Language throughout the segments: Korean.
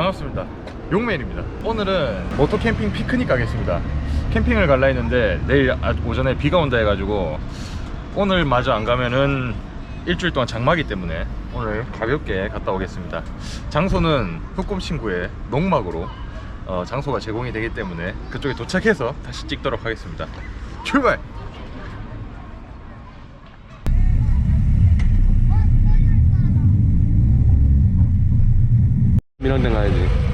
반갑습니다. 용맨입니다. 오늘은 모토 캠핑 피크닉 가겠습니다. 캠핑을 갈라 했는데 내일 아- 오전에 비가 온다 해가지고 오늘 마저 안 가면은 일주일 동안 장마기 때문에 오늘 가볍게 갔다 오겠습니다. 장소는 흑곰친구의 농막으로 어, 장소가 제공이 되기 때문에 그쪽에 도착해서 다시 찍도록 하겠습니다. 출발! 민원대 가야지.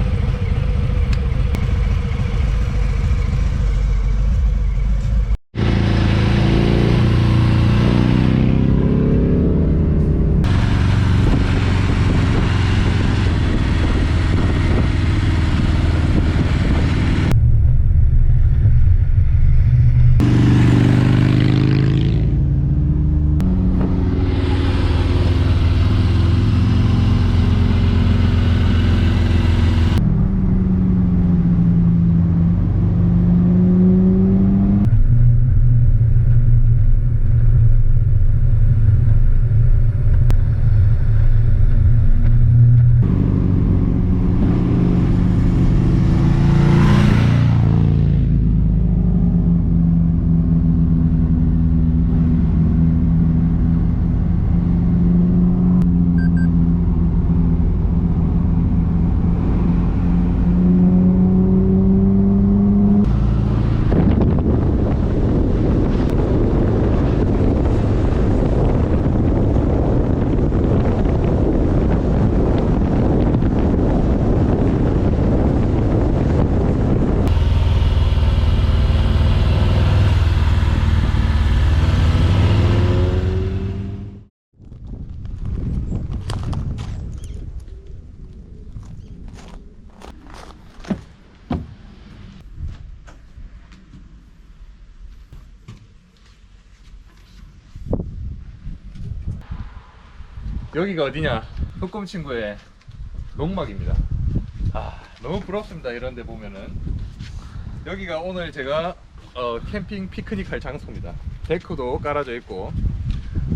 여기가 어디냐? 흑곰친구의 농막입니다. 아 너무 부럽습니다. 이런데 보면은 여기가 오늘 제가 어, 캠핑 피크닉 할 장소입니다. 데크도 깔아져 있고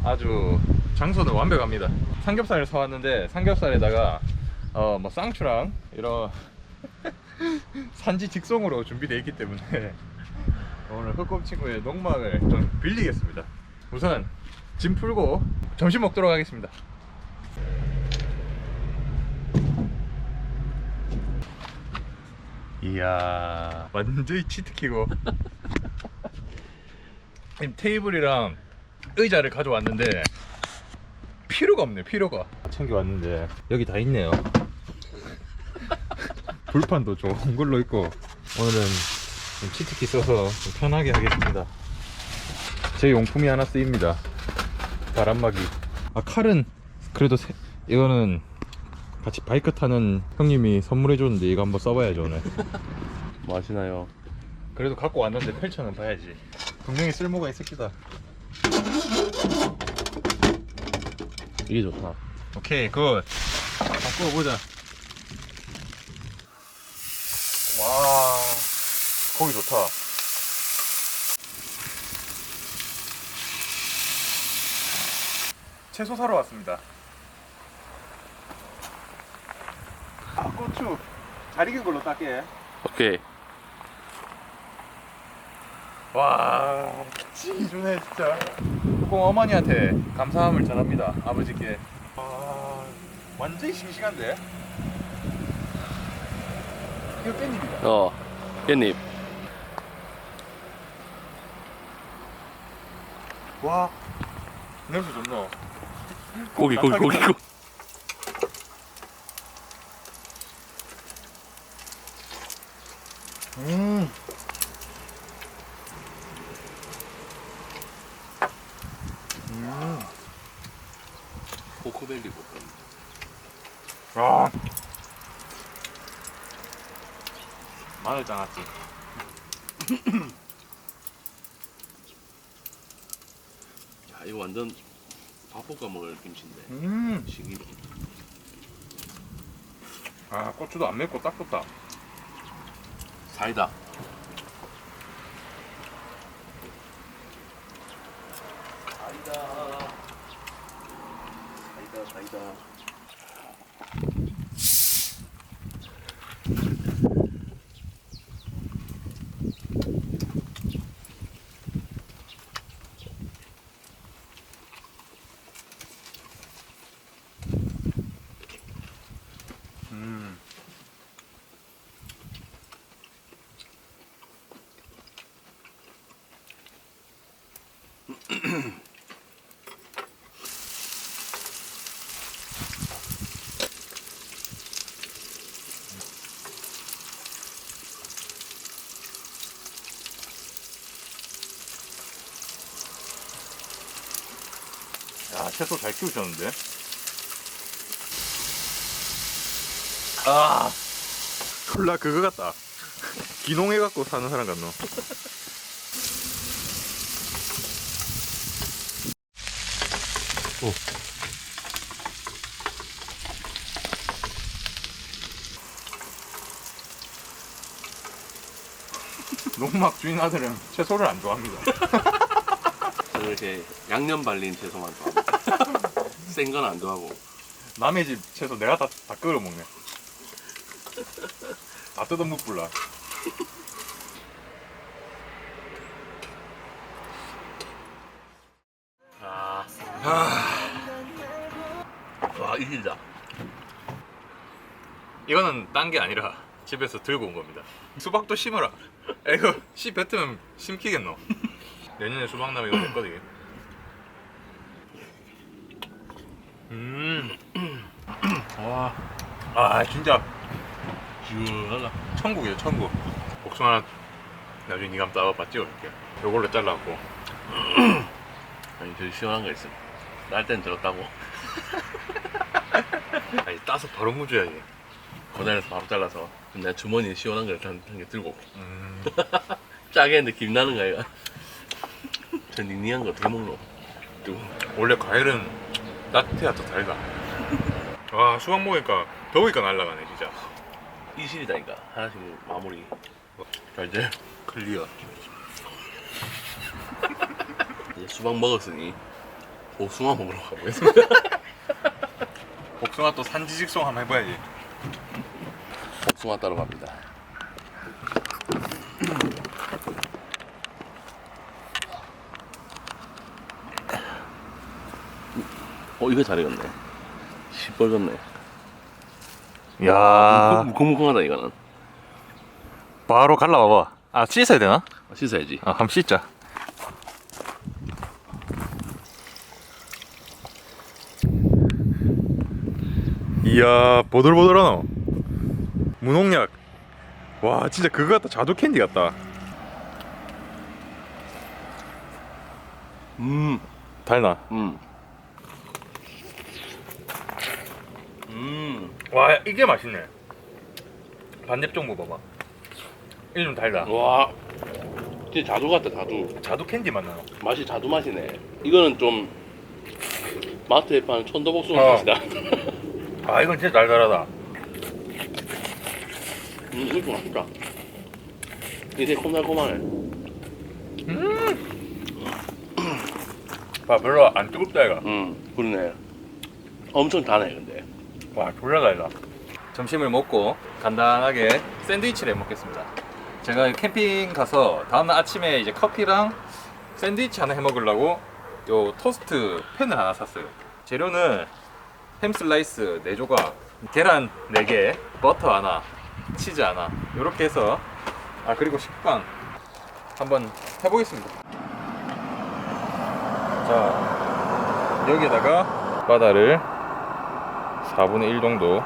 아주 장소는 완벽합니다. 삼겹살을 사왔는데 삼겹살에다가 어, 뭐 쌍추랑 이런 산지 직송으로 준비되어 있기 때문에 오늘 흑곰친구의 농막을 좀 빌리겠습니다. 우선 짐 풀고 점심 먹도록 하겠습니다. 이야. 완전히 치트키고. 지금 테이블이랑 의자를 가져왔는데 필요가 없네 필요가. 챙겨왔는데 여기 다 있네요. 불판도 좋은 걸로 있고 오늘은 좀 치트키 써서 좀 편하게 하겠습니다. 제 용품이 하나 쓰입니다. 바람막이 아 칼은 그래도 세- 이거는 같이 바이크 타는 형님이 선물해 줬는데 이거 한번 써봐야죠 오늘. 뭐 하시나요? 그래도 갖고 왔는데 펼쳐는 봐야지. 분명히 쓸모가 있을 기다. 이게 좋다. 오케이 굿. 바꿔보자. 와 고기 좋다. 채소 사러 왔습니다 아 고추. 잘 익은 걸로 딸게. 오케이. 와 지주네 진짜. 꼭 어머니한테 감사함을 전합니다 아버지께. 와 완전히 싱싱한데? 이거 깻잎이다. 어, 깻잎. 와 냄새 좋노 고기, 고기, 고기, 고기. 음 음. 포크벨리 볶음. 아 마늘 장아찌 야, 이거 완전 밥 볶아 먹을 김치인데. 음. 시기. 아 고추도 안 맵고 딱 좋다. 사이다. Hayda. 채소 잘 키우셨는데? 아, 콜라 그거 같다. 기농해갖고 사는 사람 같노. 오. 농막 주인 아들은 채소를 안 좋아합니다. 저는 이렇게 양념 발린 채소만 좋아합니다. 센 건 안 좋아하고. 남의 집 채소 내가 다, 다 끓여 먹네. 다 뜯어 묵불라. 아. 와, 이긴다. 이거는 딴 게 아니라 집에서 들고 온 겁니다. 수박도 심어라. 야, 이거 씨 뱉으면 심키겠노. 내년에 수박 나면 이거 됐거든. 음. 와. 아 진짜 시원하다. 천국이에요 천국. 복숭아 나중에 니가 한번 따와봐 찍어줄게. 요걸로 잘라갖고. 아니, 저 시원한 거 있음. 날땐 들었다고. 아니 따서 바로 무줘야지. 고단에서 바로 잘라서. 그럼 내가 주머니에 시원한 걸 한, 한개 들고. 올게. 음. 짜게 했는데 김 나는 거 아이가? 저 닝닝한 거 어떻게 먹노? 원래 과일은 따뜻해야 더 달다. 와 수박 먹으니까 더우니까 날라가네 진짜. 이실이다 니까. 하나씩 마무리. 자, 이제 클리어. 이제 수박 먹었으니 복숭아 먹으러 가보겠습니다. 복숭아 또 산지 직송 한번 해봐야지. 복숭아 따러 갑니다. 어 이거 잘 익었네. 시뻘겋네. 야 무궁무궁하다 이거는. 바로 갈라봐봐. 아 씻어야 되나? 아, 씻어야지. 아 한번 씻자. 이야 보들보들하노. 무농약. 와 진짜 그거 같다. 자두 캔디 같다. 음, 달나. 음, 음. 와 이게 맛있네. 반대쪽 먹어봐. 이게 좀 달다. 와, 진짜 자두 같다 자두. 자두 캔디 맛 나요. 맛이 자두 맛이네. 이거는 좀 마트에 파는 천도복숭아 어. 맛이다. 아 이건 진짜 달달하다. 음, 이거 좀 맛있다. 이게 콤달콤하네. 아 별로 안 뜨겁다 이가. 음, 그러네. 엄청 다네 근데. 와 졸라 달다. 점심을 먹고 간단하게 샌드위치를 해 먹겠습니다. 제가 캠핑 가서 다음날 아침에 이제 커피랑 샌드위치 하나 해 먹으려고 요 토스트 팬을 하나 샀어요. 재료는 햄 슬라이스 4조각, 계란 4개, 버터 하나, 치즈 하나 이렇게 해서 아 그리고 식빵 한번 해보겠습니다. 자 여기에다가 바다를 4분의 1 정도.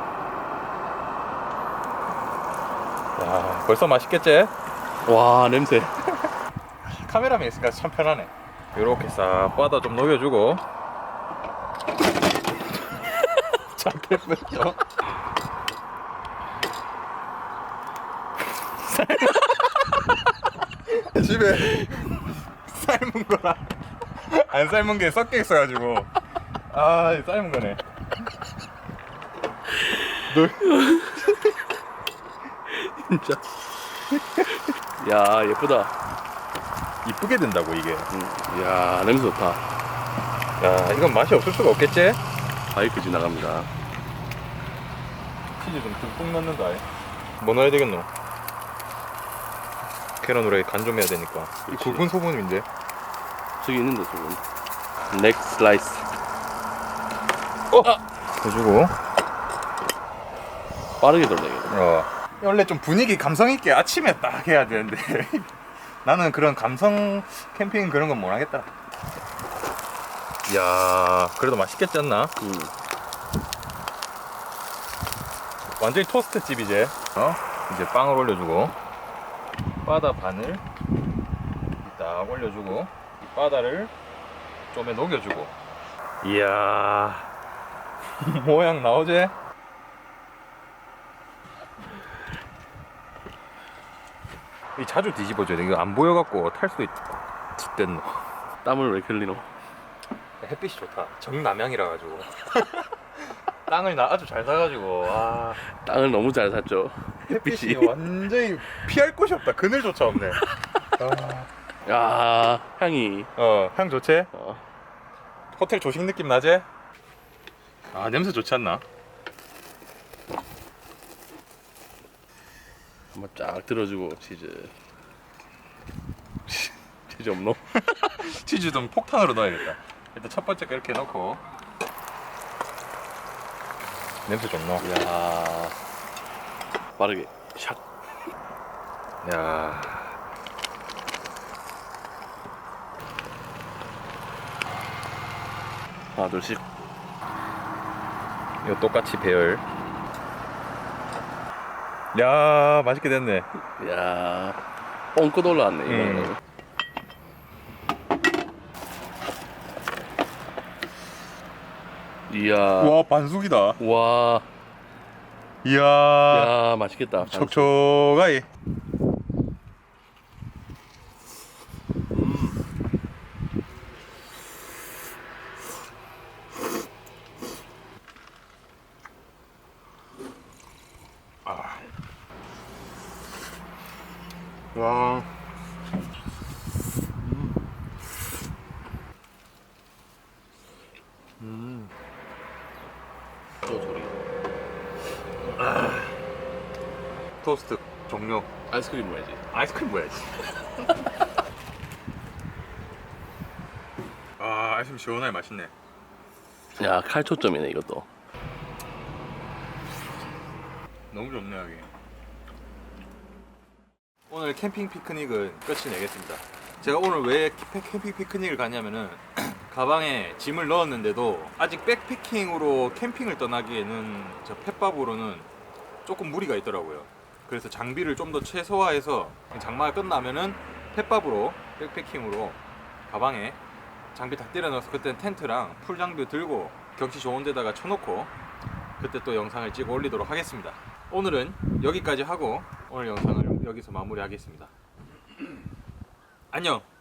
야 벌써 맛있겠지? 와 냄새. 카메라맨 있으니까 참 편하네. 이렇게 싹 바다 좀 녹여주고. 잡혔어? 집에 삶은 거랑 안 삶은 게 섞여 있어가지고. 아 삶은 거네 너 진짜. 야 예쁘다. 이쁘게 된다고 이게 음, 야 냄새 좋다. 야 이건 맛이 없을 수가 없겠지? 바이크 지나갑니다. 치즈 좀 듬뿍 넣는다 뭐 넣어야 되겠노? 계란 후라이 간 좀 해야 되니까 이 그치. 굵은 소금인데 저기 있는데 지금. 넥 슬라이스. 해주고 빠르게 돌려야겠다. 어. 원래 좀 분위기 감성 있게 아침에 딱 해야 되는데 나는 그런 감성 캠핑 그런 건 못 하겠다. 이야, 그래도 맛있겠지 않나? 음. 완전히 토스트 집이제. 어? 이제 빵을 올려주고 바다 반을 딱 올려주고 이 바다를 좀에 녹여주고. 이야, 모양 나오제? 이 자주 뒤집어줘야 돼. 이거 안 보여갖고 탈 수도 있. 뒷됐노. 땀을 왜 흘리노? 햇빛이 좋다. 정남향이라 가지고. 땅을 나 아주 잘 사가지고 와 땅을 너무 잘 샀죠. 햇빛이 햇빛이. 완전히 피할 곳이 없다. 그늘조차 없네. 야 향이. 어, 향 좋지? 어. 호텔 조식 느낌 나지? 아 냄새 좋지 않나? 한번 쫙 들어주고 치즈. 치즈 없노? 치즈 좀 폭탄으로 넣어야겠다. 일단 첫 번째 거 이렇게 넣고 냄새 좋노? 야 빠르게 샥. 야. 하나 둘씩. 이거 똑같이 배열. 야 맛있게 됐네. 야 뻥끗 올라왔네 이거는. 음. 이야. 와 반숙이다. 와. 이야 야 맛있겠다. 촉촉하이. 와. 또 소리. 토스트 종료. 아이스크림 먹어야지. 아이스크림 뭐야지? 아 아이스크림 시원하게 맛있네. 야 칼 초점이네 이것도. 너무 좋네 여기. 오늘 캠핑 피크닉은 끝이 내겠습니다. 제가 오늘 왜 키- 캠핑 피크닉을 가냐면은 가방에 짐을 넣었는데도 아직 백패킹으로 캠핑을 떠나기에는 저 펫밥으로는 조금 무리가 있더라고요. 그래서 장비를 좀 더 최소화해서 장마가 끝나면은 펫밥으로 백패킹으로 가방에 장비 다 때려 넣어서 그때는 텐트랑 풀 장비 들고 경치 좋은 데다가 쳐놓고 그때 또 영상을 찍어 올리도록 하겠습니다. 오늘은 여기까지 하고 오늘 영상을 여기서 마무리하겠습니다. 안녕.